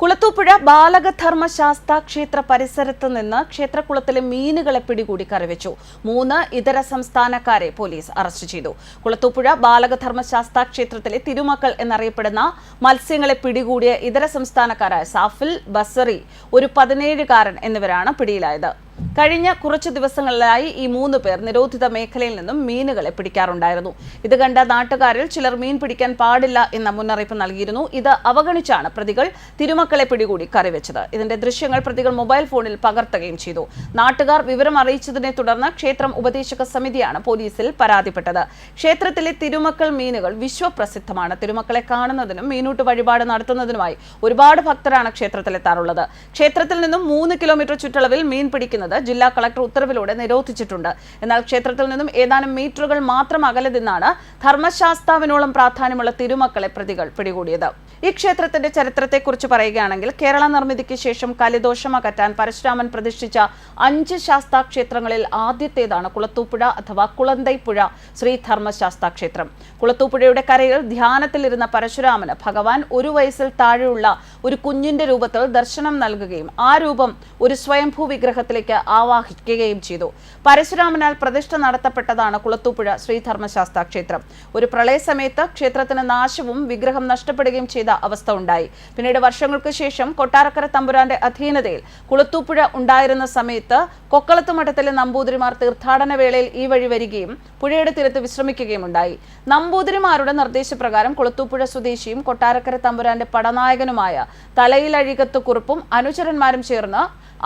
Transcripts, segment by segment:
കുളത്തൂപ്പുഴ ബാലകധർമ്മ ക്ഷേത്ര പരിസരത്ത് നിന്ന് ക്ഷേത്രക്കുളത്തിലെ മീനുകളെ പിടികൂടി കരവെച്ചു. മൂന്ന് ഇതര സംസ്ഥാനക്കാരെ പോലീസ് അറസ്റ്റ് ചെയ്തു. കുളത്തൂപ്പുഴ ബാലകധർമ്മ ശാസ്ത ക്ഷേത്രത്തിലെ തിരുമക്കൾ എന്നറിയപ്പെടുന്ന മത്സ്യങ്ങളെ പിടികൂടിയ ഇതര സംസ്ഥാനക്കാരായ സാഫിൽ ബസറി ഒരു പതിനേഴുകാരൻ എന്നിവരാണ് പിടിയിലായത്. കഴിഞ്ഞ കുറച്ചു ദിവസങ്ങളിലായി ഈ മൂന്ന് പേർ നിരോധിത മേഖലയിൽ നിന്നും മീനുകളെ പിടിക്കാറുണ്ടായിരുന്നു. ഇത് കണ്ട നാട്ടുകാരിൽ ചിലർ മീൻ പിടിക്കാൻ പാടില്ല എന്ന മുന്നറിയിപ്പ് നൽകിയിരുന്നു. ഇത് അവഗണിച്ചാണ് പ്രതികൾ തിരുമക്കളെ പിടികൂടി കറിവെച്ചത്. ഇതിന്റെ ദൃശ്യങ്ങൾ പ്രതികൾ മൊബൈൽ ഫോണിൽ പകർത്തുകയും ചെയ്തു. നാട്ടുകാർ വിവരം അറിയിച്ചതിനെ തുടർന്ന് ക്ഷേത്രം ഉപദേശക സമിതിയാണ് പോലീസിൽ പരാതിപ്പെട്ടത്. ക്ഷേത്രത്തിലെ തിരുമക്കൾ മീനുകൾ വിശ്വപ്രസിദ്ധമാണ്. തിരുമക്കളെ കാണുന്നതിനും മീനൂട്ട് വഴിപാട് നടത്തുന്നതിനുമായി ഒരുപാട് ഭക്തരാണ് ക്ഷേത്രത്തിലെത്താറുള്ളത്. ക്ഷേത്രത്തിൽ നിന്നും മൂന്ന് കിലോമീറ്റർ ചുറ്റളവിൽ മീൻ പിടിക്കുന്നത് ജില്ലാ കളക്ടർ ഉത്തരവിലൂടെ നിരോധിച്ചിട്ടുണ്ട്. എന്നാൽ ക്ഷേത്രത്തിൽ നിന്നും ഏതാനും മീറ്ററുകൾ മാത്രം അകലെ നിന്നാണ് ധർമ്മശാസ്താവിനോളം പ്രാധാന്യമുള്ള തിരുമക്കളെ പ്രതികൾ പിടികൂടിയത്. ഈ ക്ഷേത്രത്തിന്റെ ചരിത്രത്തെക്കുറിച്ച് പറയുകയാണെങ്കിൽ കേരള നിർമ്മിതിക്ക് ശേഷം കലിദോഷം അകറ്റാൻ പരശുരാമൻ പ്രതിഷ്ഠിച്ച അഞ്ച് ശാസ്താ ക്ഷേത്രങ്ങളിൽ ആദ്യത്തേതാണ് കുളത്തൂപ്പുഴ അഥവാ കുളന്തൈപ്പുഴ ശ്രീ ധർമ്മശാസ്താ ക്ഷേത്രം കുളത്തൂപ്പുഴയുടെ കരയിൽ ധ്യാനത്തിലിരുന്ന പരശുരാമന് ഭഗവാൻ ഒരു വയസ്സിൽ താഴെയുള്ള ഒരു കുഞ്ഞിന്റെ രൂപത്തിൽ ദർശനം നൽകുകയും ആ രൂപം ഒരു സ്വയംഭൂ വിഗ്രഹത്തിലേക്ക് ആവാഹിക്കുകയും ചെയ്തു. പരശുരാമനാൽ പ്രതിഷ്ഠ നടത്തപ്പെട്ടതാണ് കുളത്തൂപ്പുഴ ശ്രീധർമ്മശാസ്ത്ര ക്ഷേത്രം. ഒരു പ്രളയ സമയത്ത് ക്ഷേത്രത്തിന് നാശവും വിഗ്രഹം നഷ്ടപ്പെടുകയും ചെയ്ത അവസ്ഥ ഉണ്ടായി. പിന്നീട് വർഷങ്ങൾക്ക് ശേഷം കൊട്ടാരക്കര തമ്പുരാന്റെ അധീനതയിൽ കുളത്തൂപ്പുഴ ഉണ്ടായിരുന്ന സമയത്ത് കൊക്കളത്ത് മഠത്തിലെ നമ്പൂതിരിമാർ തീർത്ഥാടന വേളയിൽ ഈ വഴി വരികയും പുഴയുടെ തീരത്ത് വിശ്രമിക്കുകയും ഉണ്ടായി. നമ്പൂതിരിമാരുടെ നിർദ്ദേശപ്രകാരം കുളത്തൂപ്പുഴ സ്വദേശിയും കൊട്ടാരക്കര തമ്പുരാന്റെ പടനായകനുമായ തലയിലഴികത്ത് കുറുപ്പും അനുചരന്മാരും ചേർന്ന്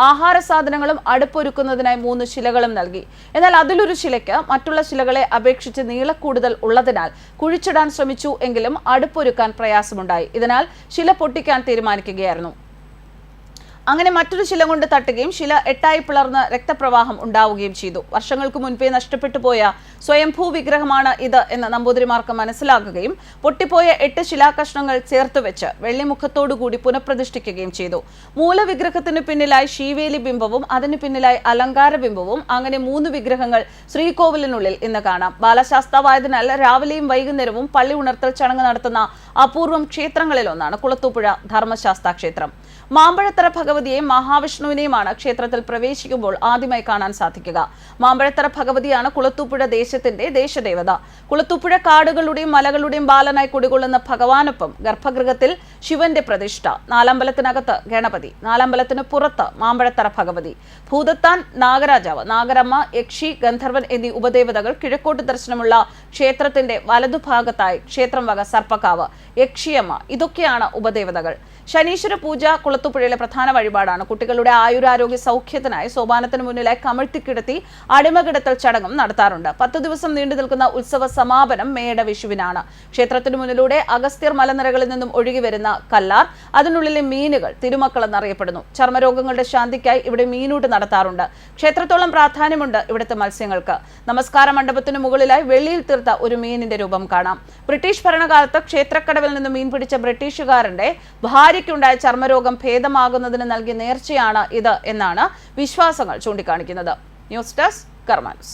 ആഹാര സാധനങ്ങളും അടുപ്പൊരുക്കുന്നതിനായി മൂന്ന് ശിലകളും നൽകി. എന്നാൽ അതിലൊരു ശിലയ്ക്ക് മറ്റുള്ള ശിലകളെ അപേക്ഷിച്ച് നീളക്കൂടുതൽ ഉള്ളതിനാൽ കുഴിച്ചിടാൻ ശ്രമിച്ചു എങ്കിലും അടുപ്പൊരുക്കാൻ പ്രയാസമുണ്ടായി. ഇതിനാൽ ശില പൊട്ടിക്കാൻ തീരുമാനിക്കുകയായിരുന്നു. അങ്ങനെ മറ്റൊരു ശില കൊണ്ട് തട്ടുകയും ശില എട്ടായി പിളർന്ന് രക്തപ്രവാഹം ഉണ്ടാവുകയും ചെയ്തു. വർഷങ്ങൾക്ക് മുൻപേ നഷ്ടപ്പെട്ടു പോയ സ്വയംഭൂ വിഗ്രഹമാണ് ഇത് എന്ന് നമ്പൂതിരിമാർക്ക് മനസ്സിലാക്കുകയും പൊട്ടിപ്പോയ എട്ട് ശിലാകഷ്ണങ്ങൾ ചേർത്തുവെച്ച് വെള്ളിമുഖത്തോടുകൂടി പുനഃപ്രതിഷ്ഠിക്കുകയും ചെയ്തു. മൂലവിഗ്രഹത്തിന് പിന്നിലായി ശീവേലി ബിംബവും അതിന് പിന്നിലായി അലങ്കാര ബിംബവും അങ്ങനെ മൂന്ന് വിഗ്രഹങ്ങൾ ശ്രീകോവിലിനുള്ളിൽ ഇന്ന് കാണാം. ബാലശാസ്താവായതിനാൽ രാവിലെയും വൈകുന്നേരവും പള്ളി ഉണർത്തൽ ചടങ്ങ് നടത്തുന്ന അപൂർവം ക്ഷേത്രങ്ങളിലൊന്നാണ് കുളത്തൂപ്പുഴ ധർമ്മശാസ്താ ക്ഷേത്രം. മാമ്പഴത്തറ ഭഗവതിയെ മഹാവിഷ്ണുവിനെയുമാണ് ക്ഷേത്രത്തിൽ പ്രവേശിക്കുമ്പോൾ ആദ്യമായി കാണാൻ സാധിക്കുക. മാമ്പഴത്തറ ഭഗവതിയാണ് കുളത്തൂപ്പുഴ ദേശത്തിന്റെ ദേശദേവത. കുളത്തൂപ്പുഴ കാടുകളുടെയും മലകളുടെയും ബാലനായി കുടികൊള്ളുന്ന ഭഗവാനൊപ്പം ഗർഭഗൃഹത്തിൽ ശിവന്റെ പ്രതിഷ്ഠ. നാലമ്പലത്തിനകത്ത് ഗണപതി നാലമ്പലത്തിന് പുറത്ത് മാമ്പഴത്തറ ഭഗവതി. ഭൂതത്താൻ നാഗരാജാവ് നാഗരമ്മ യക്ഷി ഗന്ധർവൻ എന്നീ ഉപദേവതകൾ കിഴക്കോട്ട് ദർശനമുള്ള ക്ഷേത്രത്തിന്റെ വലതുഭാഗത്തായി ക്ഷേത്രം വക സർപ്പക്കാവ് യക്ഷിയമ്മ ഇതൊക്കെയാണ് ഉപദേവതകൾ. ശനീശ്വര പൂജ കുളത്തുപുഴയിലെ പ്രധാന വഴിപാടാണ്. കുട്ടികളുടെ ആയുരാരോഗ്യ സൗഖ്യത്തിനായി സോപാനത്തിന് മുന്നിലെ കമിഴ്ത്തിക്കിടത്തി അടിമകിടത്തൽ ചടങ്ങും നടത്താറുണ്ട്. പത്ത് ദിവസം നീണ്ടു നിൽക്കുന്ന ഉത്സവ സമാപനം മേട വിഷുവിനാണ്. ക്ഷേത്രത്തിന് മുന്നിലൂടെ അഗസ്ത്യർ മലനിരകളിൽ നിന്നും ഒഴുകി വരുന്ന കല്ലാർ അതിനുള്ളിലെ മീനുകൾ തിരുമക്കൾ എന്നറിയപ്പെടുന്നു ചർമ്മരോഗങ്ങളുടെ ശാന്തിക്കായി ഇവിടെ മീനൂട്ട് നടത്താറുണ്ട്. ക്ഷേത്രത്തോളം പ്രാധാന്യമുണ്ട് ഇവിടുത്തെ മത്സ്യങ്ങൾക്ക്. നമസ്കാര മണ്ഡപത്തിന് മുകളിലായി വെള്ളിയിൽ തീർത്ത ഒരു മീനിന്റെ രൂപം കാണാം. ബ്രിട്ടീഷ് ഭരണകാലത്ത് ക്ഷേത്രക്കടവിൽ നിന്ന് മീൻ പിടിച്ച ബ്രിട്ടീഷുകാരന്റെ ഭാര്യയ്ക്കുണ്ടായ ചർമ്മരോഗം ഭേദമാകുന്നതിന് നൽകിയ നേർച്ചയാണ് ഇത് എന്നാണ് വിശ്വാസങ്ങൾ ചൂണ്ടിക്കാണിക്കുന്നത്. News desk കർമാൻസ്